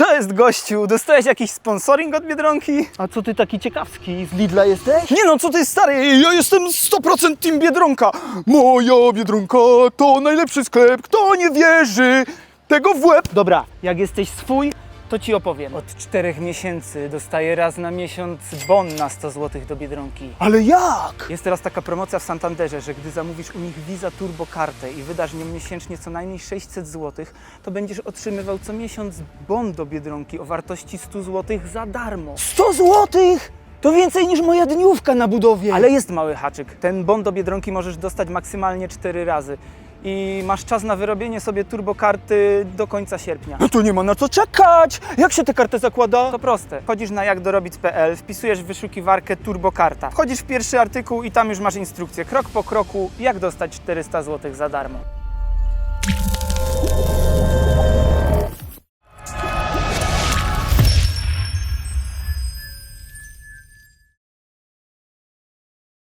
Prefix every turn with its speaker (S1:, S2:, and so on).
S1: Co jest gościu? Dostałeś jakiś sponsoring od Biedronki?
S2: A co ty taki ciekawski? Z Lidla jesteś?
S1: Nie no, co ty stary? Ja jestem 100% Team Biedronka. Moja Biedronka to najlepszy sklep. Kto nie wierzy, tego w łeb.
S2: Dobra, jak jesteś swój, to ci opowiem.
S1: Od czterech miesięcy dostaję raz na miesiąc bon na 100 zł do Biedronki.
S2: Ale jak?
S1: Jest teraz taka promocja w Santanderze, że gdy zamówisz u nich Visa Turbo kartę i wydasz nią miesięcznie co najmniej 600 zł, to będziesz otrzymywał co miesiąc bon do Biedronki o wartości 100 zł za darmo.
S2: 100 złotych! To więcej niż moja dniówka na budowie.
S1: Ale jest mały haczyk. Ten bon do Biedronki możesz dostać maksymalnie 4 razy. I masz czas na wyrobienie sobie turbokarty do końca sierpnia.
S2: No to nie ma na co czekać! Jak się tę kartę zakłada?
S1: To proste. Wchodzisz na jakdorobic.pl, wpisujesz w wyszukiwarkę turbokarta. Wchodzisz w pierwszy artykuł i tam już masz instrukcję krok po kroku, jak dostać 400 zł za darmo.